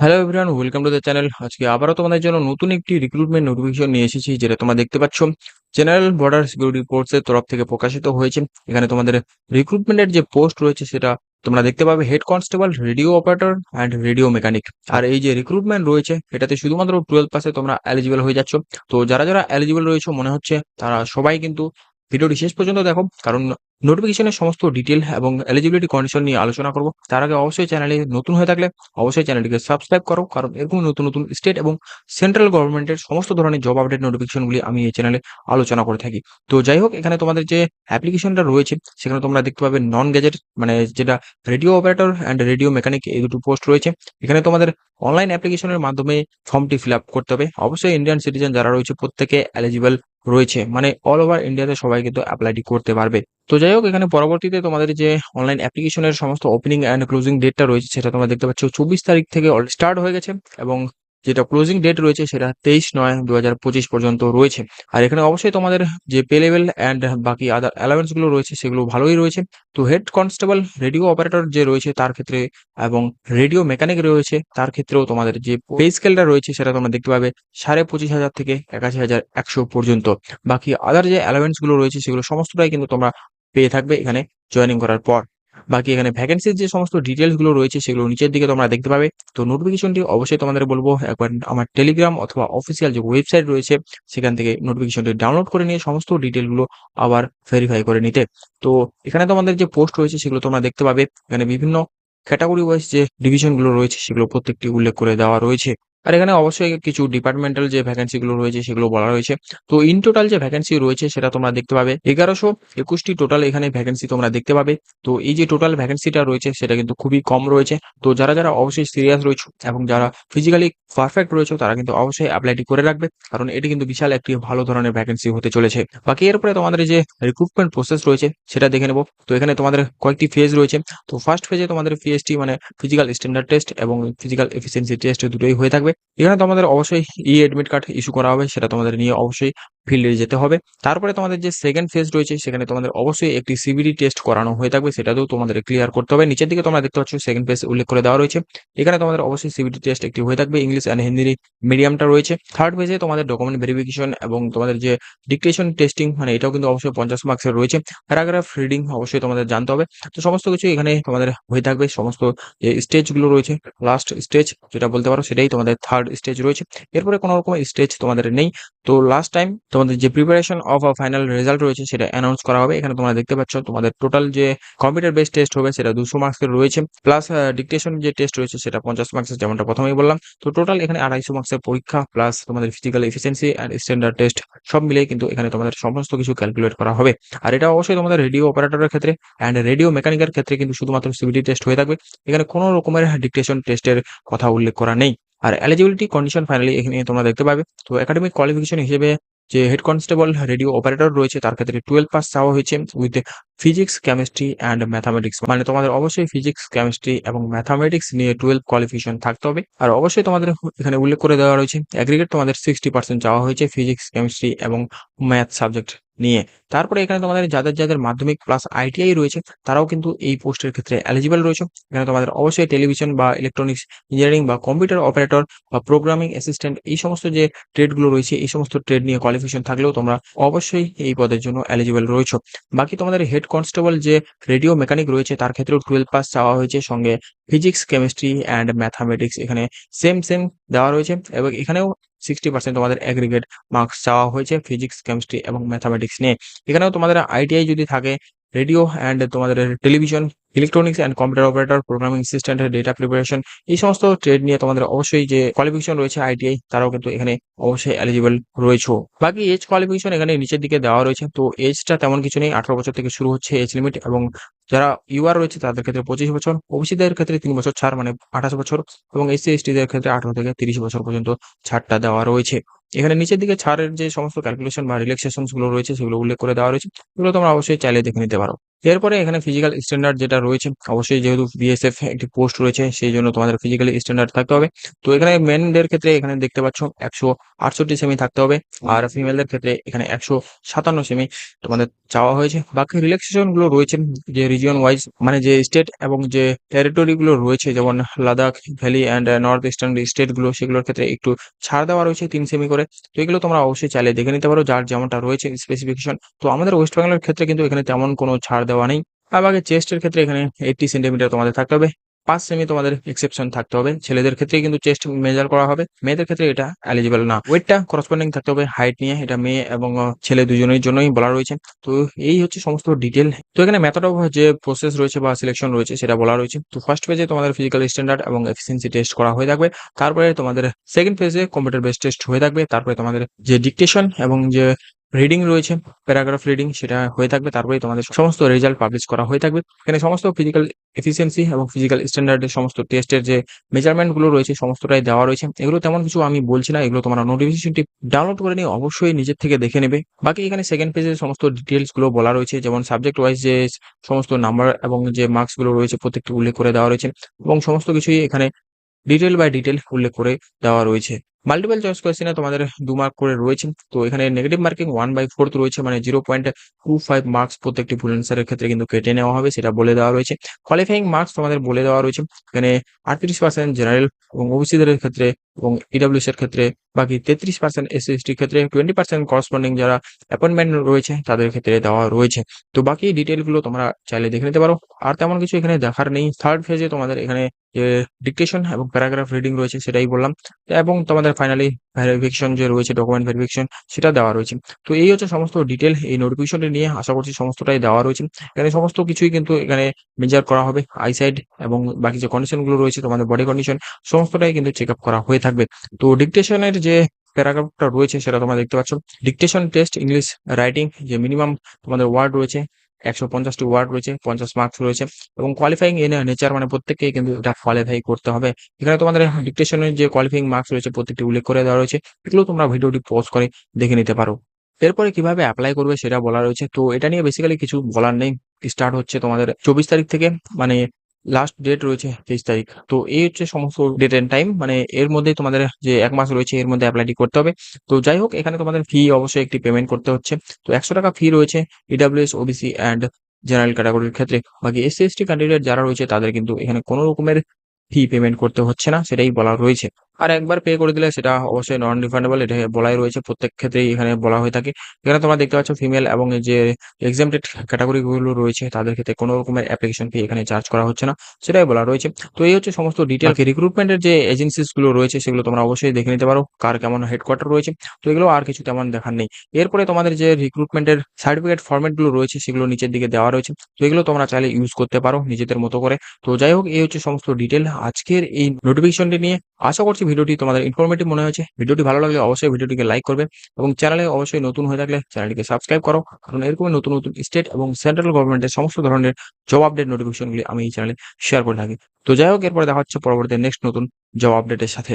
Hello everyone welcome to the channel আজকে আবারও তোমাদের জন্য নতুন একটি রিক্রুটমেন্ট নোটিফিকেশন নিয়ে এসেছি, যেটা তোমরা দেখতে পাচ্ছ। জেনারেল বর্ডার সিকিউরিটি ফোর্সের তরফ থেকে প্রকাশিত হয়েছে। এখানে তোমাদের রিক্রুটমেন্টের যে পোস্ট রয়েছে, সেটা তোমরা দেখতে পাবে। Head constable radio operator and radio mechanic আর এই যে রিক্রুটমেন্ট রয়েছে, এটাতে শুধুমাত্র টুয়েলভ পাসে তোমরা এলিজিবল হয়ে যাচ্ছ। তো যারা যারা এলিজিবল রয়েছে, মনে হচ্ছে তারা সবাই কিন্তু ভিডিওটি শেষ পর্যন্ত দেখো। কারণ নোটিফিকেশনের সমস্ত ডিটেল এবং এলিজিবিলিটি কন্ডিশন নিয়ে আলোচনা করব। তার আগে অবশ্যই চ্যানেলে নতুন হয়ে থাকলে অবশ্যই চ্যানেলটিকে সাবস্ক্রাইব করো। কারণ এরকম নতুন নতুন স্টেট এবং সেন্ট্রাল গভর্নমেন্টের সমস্ত ধরনের জব আপডেট নোটিফিকেশনগুলি আমি এই চ্যানেলে আলোচনা করে থাকি। তো যাই হোক, এখানে তোমাদের যে অ্যাপ্লিকেশনটা রয়েছে, সেখানে তোমরা দেখতে পাবে নন গ্যাজেট মানে যেটা radio operator and radio mechanic এই দুটো পোস্ট রয়েছে। এখানে তোমাদের অনলাইন অ্যাপ্লিকেশনের মাধ্যমে ফর্মটি ফিল আপ করতে হবে। অবশ্যই ইন্ডিয়ান সিটিজেন যারা রয়েছে, প্রত্যেকে এলিজিবল রয়েছে। মানে অল ওভার ইন্ডিয়াতে সবাই কিন্তু অ্যাপ্লাইটি করতে পারবে। তো যাই হোক, এখানে পরবর্তীতে তোমাদের যে অনলাইন অ্যাপ্লিকেশনের সমস্ত ওপেনিং অ্যান্ড ক্লোজিং ডেটটা রয়েছে, সেটা তোমরা দেখতে পাচ্ছ, চব্বিশ তারিখ থেকে স্টার্ট হয়ে গেছে এবং যেটা ক্লোজিং ডেট রয়েছে সেটা তেইশ নয় দু পর্যন্ত রয়েছে। আর এখানে অবশ্যই তোমাদের যে পে লেভেল অ্যান্ড বাকি আদার অ্যালাউন্সগুলো রয়েছে সেগুলো ভালোই রয়েছে। তো হেড কনস্টেবল রেডিও অপারেটর যে রয়েছে তার ক্ষেত্রে এবং রেডিও মেকানিক রয়েছে তার ক্ষেত্রেও তোমাদের যে পে স্কেলটা রয়েছে সেটা তোমরা দেখতে পাবে সাড়ে পঁচিশ হাজার থেকে একাশি হাজার একশো পর্যন্ত। বাকি আদার যে অ্যালাউন্সগুলো রয়েছে সেগুলো সমস্তটাই কিন্তু তোমরা পেয়ে থাকবে এখানে জয়েনিং করার পর। বাকি এখানে ভ্যাকেন্সির যে সমস্ত ডিটেলসগুলো রয়েছে সেগুলো নিচের দিকে তোমরা দেখতে পাবে। তো নোটিফিকেশনটি অবশ্যই তোমাদের বলব, একবার আমার টেলিগ্রাম অথবা অফিসিয়াল যে ওয়েবসাইট রয়েছে, সেখান থেকে নোটিফিকেশনটি ডাউনলোড করে নিয়ে সমস্ত ডিটেলগুলো আবার ভেরিফাই করে নিতে। তো এখানে তোমাদের যে পোস্ট রয়েছে সেগুলো তোমরা দেখতে পাবে। এখানে বিভিন্ন ক্যাটাগরি ওয়াইজ যে ডিভিশনগুলো রয়েছে সেগুলো প্রত্যেকটি উল্লেখ করে দেওয়া রয়েছে। আর এখানে অবশ্যই কিছু ডিপার্টমেন্টাল যে ভ্যাকেন্সি গুলো রয়েছে সেগুলো বলা রয়েছে। তো ইন টোটাল যে ভ্যাকেন্সি রয়েছে সেটা তোমরা দেখতে পাবে। এগারোশো একুশটি টোটাল এখানে ভ্যাকেন্সি তোমরা দেখতে পাবে। তো এই যে টোটাল ভ্যাকেন্সিটা রয়েছে সেটা কিন্তু খুবই কম রয়েছে। তো যারা যারা অবশ্যই সিরিয়াস রয়েছে এবং যারা ফিজিক্যালি পারফেক্ট রয়েছে তারা কিন্তু অবশ্যই অ্যাপ্লাইটি করে রাখবে। কারণ এটি কিন্তু বিশাল একটি ভালো ধরনের ভ্যাকেন্সি হতে চলেছে। বাকি এরপরে তোমাদের যে রিক্রুটমেন্ট প্রসেস রয়েছে সেটা দেখে নেব। তো এখানে তোমাদের কয়েকটি ফেজ রয়েছে। তো ফার্স্ট ফেজে তোমাদের পিএসটি মানে ফিজিক্যাল স্ট্যান্ডার্ড টেস্ট এবং ফিজিক্যাল এফিসিয়েন্সি টেস্ট দুটোই হয়ে থাকবে। এখানে তোমাদের অবশ্যই ই এডমিট কার্ড ইস্যু করা হবে সেটা তোমাদের নিয়ে অবশ্যই ফিল্ডে যেতে হবে। তারপরে তোমাদের যে সেকেন্ড ফেজ রয়েছে, সেখানে তোমাদের অবশ্যই একটি সিবিডি টেস্ট করানো হয়ে থাকবে, সেটাতেও তোমাদের ক্লিয়ার করতে হবে। নিচের দিকে তোমরা দেখতে পাচ্ছ সেকেন্ড ফেজ উল্লেখ করে দেওয়া রয়েছে। এখানে তোমাদের অবশ্যই সিবিডি টেস্ট একটি হয়ে থাকবে ইংলিশ অ্যান্ড হিন্দি মিডিয়ামটা রয়েছে। থার্ড ফেজে তোমাদের ডকুমেন্ট ভেরিফিকেশন এবং তোমাদের যে ডিকটেশন টেস্টিং মানে এটাও কিন্তু অবশ্যই পঞ্চাশ মার্কসের রয়েছে। প্যারাগ্রাফ রিডিং অবশ্যই তোমাদের জানতে হবে। তো সমস্ত কিছু এখানে তোমাদের হয়ে থাকবে, সমস্ত যে স্টেজগুলো রয়েছে লাস্ট স্টেজ যেটা বলতে পারো, সেটাই তোমাদের থার্ড স্টেজ রয়েছে। এরপরে কোনো রকম স্টেজ তোমাদের নেই। তো লাস্ট টাইম তোমাদের যে preparation of a final result রয়েছে সেটা অ্যানাউন্স করা হবে। এখানে তোমরা দেখতে পাচ্ছ, তোমাদের টোটাল যে কম্পিউটার বেস টেস্ট হবে সেটা দুশো মার্কসের রয়েছে। প্লাস ডিকটেশন যে টেস্ট রয়েছে সেটা পঞ্চাশ মার্কসের যেমনটা প্রথমেই বললাম। তো টোটাল এখানে আড়াইশো মার্কসের পরীক্ষা প্লাস তোমাদের physical efficiency and standard test সব মিলে কিন্তু এখানে তোমাদের সমস্ত কিছু ক্যালকুলেট করা হবে। আর এটা অবশ্যই তোমাদের রেডিও অপারেটরের ক্ষেত্রে অ্যান্ড রেডিও মেকানিকের ক্ষেত্রে কিন্তু শুধুমাত্র সিবিটি টেস্ট হয়ে থাকবে। এখানে কোনো রকমের ডিকটেশন টেস্টের কথা উল্লেখ করা নেই। আর এলিজিবিলিটি কন্ডিশন ফাইনালি এখানে তোমরা দেখতে পাবে। তো একাডেমিক কোয়ালিফিকেশন হিসেবে যে হেড কনস্টেবল রেডিও অপারেটর রয়েছে, তার ক্ষেত্রে টুয়েলভ পাস চাওয়া হয়েছে with physics chemistry and mathematics মানে তোমাদের অবশ্যই ফিজিক্স কেমিস্ট্রি এবং ম্যাথামেটিক্স নিয়ে টুয়েলভ কোয়ালিফিকেশন থাকতে হবে। আর অবশ্যই তোমাদের এখানে উল্লেখ করে দেওয়া রয়েছে অ্যাগ্রিগেট তোমাদের সিক্সটি পার্সেন্ট চাওয়া হয়েছে ফিজিক্স কেমিস্ট্রি এবং ম্যাথ সাবজেক্ট নিয়ে। তারপরে এখানে তোমাদের যাদের যাদের মাধ্যমিক প্লাস আইটিআই রয়েছে, তারাও কিন্তু এই পোস্টের ক্ষেত্রে এলিজিবল রয়েছে। এখানে তোমাদের অবশ্যই টেলিভিশন বা ইলেকট্রনিক্স ইঞ্জিনিয়ারিং বা কম্পিউটার অপারেটর বা প্রোগ্রামিং অ্যাসিস্ট্যান্ট এই সমস্ত যে ট্রেডগুলো রয়েছে, এই সমস্ত ট্রেড নিয়ে কোয়ালিফিকেশন থাকলেও তোমরা অবশ্যই এই পদের জন্য এলিজিবল রয়েছে। বাকি তোমাদের হেড কনস্টেবল যে রেডিও মেকানিক রয়েছে, তার ক্ষেত্রেও টুয়েলভ পাস চাওয়া হয়েছে। সঙ্গে ফিজিক্স কেমিস্ট্রি অ্যান্ড ম্যাথামেটিক্স এখানে সেম সেম দেওয়া রয়েছে। এবং এখানেও সিক্সটি পার্সেন্ট তোমাদের অ্যাগ্রিগেট মার্কস চাওয়া হয়েছে ফিজিক্স কেমিস্ট্রি এবং ম্যাথামেটিক্স নিয়ে। এখানেও তোমাদের আইটিআই যদি থাকে রেডিও অ্যান্ড তোমাদের television electronics and computer operator programming assistant data preparation এই সমস্ত ট্রেড নিয়ে তোমাদের অবশ্যই যে কোয়ালিফিকেশন রয়েছে আইটিআই তারাও কিন্তু এখানে অবশ্যই এলিজিবল রয়েছে। বাকি এজ কোয়ালিফিকেশন এখানে নিচের দিকে দেওয়া রয়েছে, তো এজটা তেমন কিছু নেই, আঠারো বছর থেকে শুরু হচ্ছে এজ লিমিট এবং যারা ইউআর রয়েছে তাদের ক্ষেত্রে পঁচিশ বছর, ওবিসিদের ক্ষেত্রে তিন বছর ছাড় মানে আঠাশ বছর এবং এসসি এসটিদের ক্ষেত্রে আঠারো থেকে তিরিশ বছর পর্যন্ত ছাড়টা দেওয়া রয়েছে। এখানে নিচের দিকে ছাড়ের যে সমস্ত ক্যালকুলেশন বা রিল্যাক্সেশনগুলো রয়েছে, সেগুলো উল্লেখ করে দেওয়া রয়েছে। সেগুলো তোমরা অবশ্যই চাইলে দেখে নিতে পারো। এরপরে এখানে ফিজিক্যাল স্ট্যান্ডার্ড যেটা রয়েছে, অবশ্যই যেহেতু বিএসএফ একটি পোস্ট রয়েছে, সেই জন্য তোমাদের ফিজিক্যালি স্ট্যান্ডার্ড থাকতে হবে। তো এখানে মেনদের ক্ষেত্রে এখানে দেখতে পাচ্ছ একশো আটষট্টি সেমি থাকতে হবে, আর ফিমেলদের ক্ষেত্রে এখানে একশো সাতান্ন সেমি তোমাদের চাওয়া হয়েছে। বাকি রিল্যাক্সেশনগুলো রয়েছে, যে রিজিয়ন ওয়াইজ মানে যে স্টেট এবং যে টেরিটরি গুলো রয়েছে, যেমন Ladakh valley and north eastern স্টেটগুলো, সেগুলোর ক্ষেত্রে একটু ছাড় দেওয়া রয়েছে তিন সেমি করে। তো এগুলো তোমরা অবশ্যই চাইলে দেখে নিতে পারো, যার যেমনটা রয়েছে স্পেসিফিকেশন তো আমাদের ওয়েস্ট বেঙ্গলের ক্ষেত্রে কিন্তু এখানে তেমন কোনো ছাড় দেওয়া নেই। আবার চেস্টের ক্ষেত্রে এখানে এইটটি সেন্টিমিটার তোমাদের থাকতে হবে। পাঁচ সেমি তোমাদের এক্সেপশন থাকতে হবে। ছেলেদের ক্ষেত্রে কিন্তু চেস্ট মেজার করা হবে। মেয়েদের ক্ষেত্রে এটা এলিজিবল না। ওয়েটটা করসপন্ডিং থাকতে হবে হাইট নিয়ে। এটা মেয়ে এবং ছেলে দুজনের জন্যই বলা রয়েছে। তো এই হচ্ছে সমস্ত ডিটেল তো এখানে মেথড অফ যে প্রসেস রয়েছে বা সিলেকশন রয়েছে সেটা বলা রয়েছে। তো ফার্স্ট পেজে তোমাদের ফিজিক্যাল স্ট্যান্ডার্ড এবং এফিসিয়েন্সি টেস্ট করা হয়ে থাকবে। তারপরে তোমাদের সেকেন্ড পেজে কম্পিউটার বেস টেস্ট হয়ে থাকবে। তারপরে তোমাদের যে ডিকটেশন এবং যে রিডিং রয়েছে প্যারাগ্রাফ রিডিং সেটা হয়ে থাকবে। তারপরে তোমাদের সমস্ত রেজাল্ট পাবলিশ করা হয়ে থাকবে। এখানে সমস্ত ফিজিক্যাল এফিসিয়েন্সি এবং ফিজিক্যাল স্ট্যান্ডার্ডের সমস্ত টেস্টের যে মেজারমেন্টগুলো রয়েছে, সমস্তটাই দেওয়া রয়েছে। এগুলো তেমন কিছু আমি বলছি না, এগুলো তোমরা নোটিফিকেশনটি ডাউনলোড করে নিয়ে অবশ্যই নিজের থেকে দেখে নেবে। বাকি এখানে সেকেন্ড পেজে সমস্ত ডিটেলসগুলো বলা রয়েছে, যেমন সাবজেক্ট ওয়াইজ যে সমস্ত নাম্বার এবং যে মার্কসগুলো রয়েছে প্রত্যেকটি উল্লেখ করে দেওয়া রয়েছে এবং সমস্ত কিছুই এখানে ডিটেল বাই ডিটেল উল্লেখ করে দেওয়া রয়েছে। মাল্টিপল চয়েস কোয়েশ্চেনে তোমাদের দু মার্ক করে রয়েছে। তো এখানে negative marking one by fourth রয়েছে মানে zero point two five marks প্রত্যেকটি ফুল অ্যান্সারের ক্ষেত্রে কিন্তু কেটে নেওয়া হবে, সেটা বলে দেওয়া রয়েছে। কোয়ালিফাইং মার্কস তোমাদের বলে দেওয়া রয়েছে, এখানে আটত্রিশ পার্সেন্ট জেনারেল এবং ওবিসিদের ক্ষেত্রে এবং ইডাব্লিউএস এর ক্ষেত্রে, বাকি তেত্রিশ পার্সেন্ট এস এসটির ক্ষেত্রে টোয়েন্টি পার্সেন্ট করসপন্ডিং যারা অ্যাপয়েন্টমেন্ট রয়েছে, তাদের ক্ষেত্রে দেওয়া রয়েছে। তো বাকি ডিটেলগুলো তোমরা চাইলে দেখে নিতে পারো। আর তেমন কিছু এখানে দেখার নেই। থার্ড ফেজে তোমাদের এখানে যে ডিকটেশন এবং প্যারাগ্রাফ রিডিং রয়েছে সেটাই বললাম। এবং তোমাদের ফাইনালি ভেরিফিকেশন যে রয়েছে ডকুমেন্ট ভেরিফিকেশন সেটা দেওয়া রয়েছে। তো এই হচ্ছে সমস্ত ডিটেল এই নোটিফিকেশনটি নিয়ে আশা করছি সমস্তটাই দেওয়া রয়েছে। এখানে সমস্ত কিছুই কিন্তু এখানে মেজার করা হবে আইসাইড এবং বাকি যে কন্ডিশনগুলো রয়েছে, তোমাদের বডি কন্ডিশন সমস্তটাই কিন্তু চেক আপ করা হয়ে থাকবে। তো ডিকটেশনের যে প্যারাগ্রাফটা রয়েছে, সেটা তোমরা দেখতে পাচ্ছ। ডিকটেশন টেস্ট ইংলিশ রাইটিং যে মিনিমাম তোমাদের ওয়ার্ড রয়েছে একশো পঞ্চাশটি ওয়ার্ড রয়েছে, পঞ্চাশ মার্কস রয়েছে এবং কোয়ালিফাইং এনে নেচার মানে প্রত্যেককে কিন্তু এটা কোয়ালিফাই করতে হবে। এখানে তোমাদের ডিকটেশনের যে কোয়ালিফাইং মার্কস রয়েছে প্রত্যেকটি উল্লেখ করে দেওয়া রয়েছে, এগুলো তোমরা ভিডিওটি পজ করে দেখে নিতে পারো। এরপরে কীভাবে অ্যাপ্লাই করবে সেটা বলা রয়েছে। তো এটা নিয়ে বেসিক্যালি কিছু বলার নেই। স্টার্ট হচ্ছে তোমাদের চব্বিশ তারিখ থেকে মানে লাস্ট ডেট রয়েছে তেইশ তারিখ। তো এই হচ্ছে সমস্ত ডেট এন্ড টাইম মানে এর মধ্যে তোমাদের যে এক মাস রয়েছে, এর মধ্যে অ্যাপ্লাইটি করতে হবে। তো যাই হোক, এখানে তোমাদের ফি অবশ্যই একটি পেমেন্ট করতে হচ্ছে। তো একশো টাকা ফি রয়েছে ইডাব্লিউএস ওবিসি অ্যান্ড জেনারেল ক্যাটাগরির ক্ষেত্রে। বাকি এসসি এসটি ক্যান্ডিডেট যারা রয়েছে, তাদের কিন্তু এখানে কোনো রকমের ফি পেমেন্ট করতে হচ্ছে না, সেটাই বলা রয়েছে। আর একবার পে করে দিলে সেটা অবশ্যই নন রিফান্ডেবল এটা বলাই রয়েছে, প্রত্যেক ক্ষেত্রেই এখানে বলা হয়ে থাকে। এখানে তোমরা দেখতে পাচ্ছ ফিমেল এবং যে এক্সামটেড ক্যাটাগরি গুলো রয়েছে, তাদের ক্ষেত্রে কোনো রকমের অ্যাপ্লিকেশন ফি এখানে চার্জ করা হচ্ছে না, সেটাই বলা রয়েছে। তো এই হচ্ছে সমস্ত ডিটেল রিক্রুটমেন্টের যে এজেন্সিসগুলো রয়েছে, সেগুলো তোমরা অবশ্যই দেখে নিতে পারো, কার কেমন হেডকোয়ার্টার রয়েছে। তো এগুলো আর কিছু তেমন দেখার নেই। এরপরে তোমাদের যে রিক্রুটমেন্টের সার্টিফিকেট ফরম্যাটগুলো রয়েছে, সেগুলো নিচের দিকে দেওয়া রয়েছে। তো এগুলো তোমরা চাইলে ইউজ করতে পারো নিজেদের মতো করে। তো যাই হোক, এই হচ্ছে সমস্ত ডিটেল আজকের এই নোটিফিকেশনটি নিয়ে আশা করছি ভিডিওটি তোমাদের ইনফরমেটিভ মনে হয়েছে, ভিডিওটি ভালো লাগলে অবশ্যই ভিডিওটিকে লাইক করবে এবং চ্যানেলে অবশ্যই নতুন হয়ে থাকলে চ্যানেলটিকে সাবস্ক্রাইব করো। কারণ এরকম নতুন নতুন স্টেট এবং সেন্ট্রাল গভর্নমেন্টের সমস্ত ধরনের জব আপডেট নোটিফিকেশনগুলি আমি এই চ্যানেলে শেয়ার করে থাকি। তো যাই হোক, এরপরে দেখা হচ্ছে পরবর্তী নেক্সট নতুন জব আপডেটের সাথে।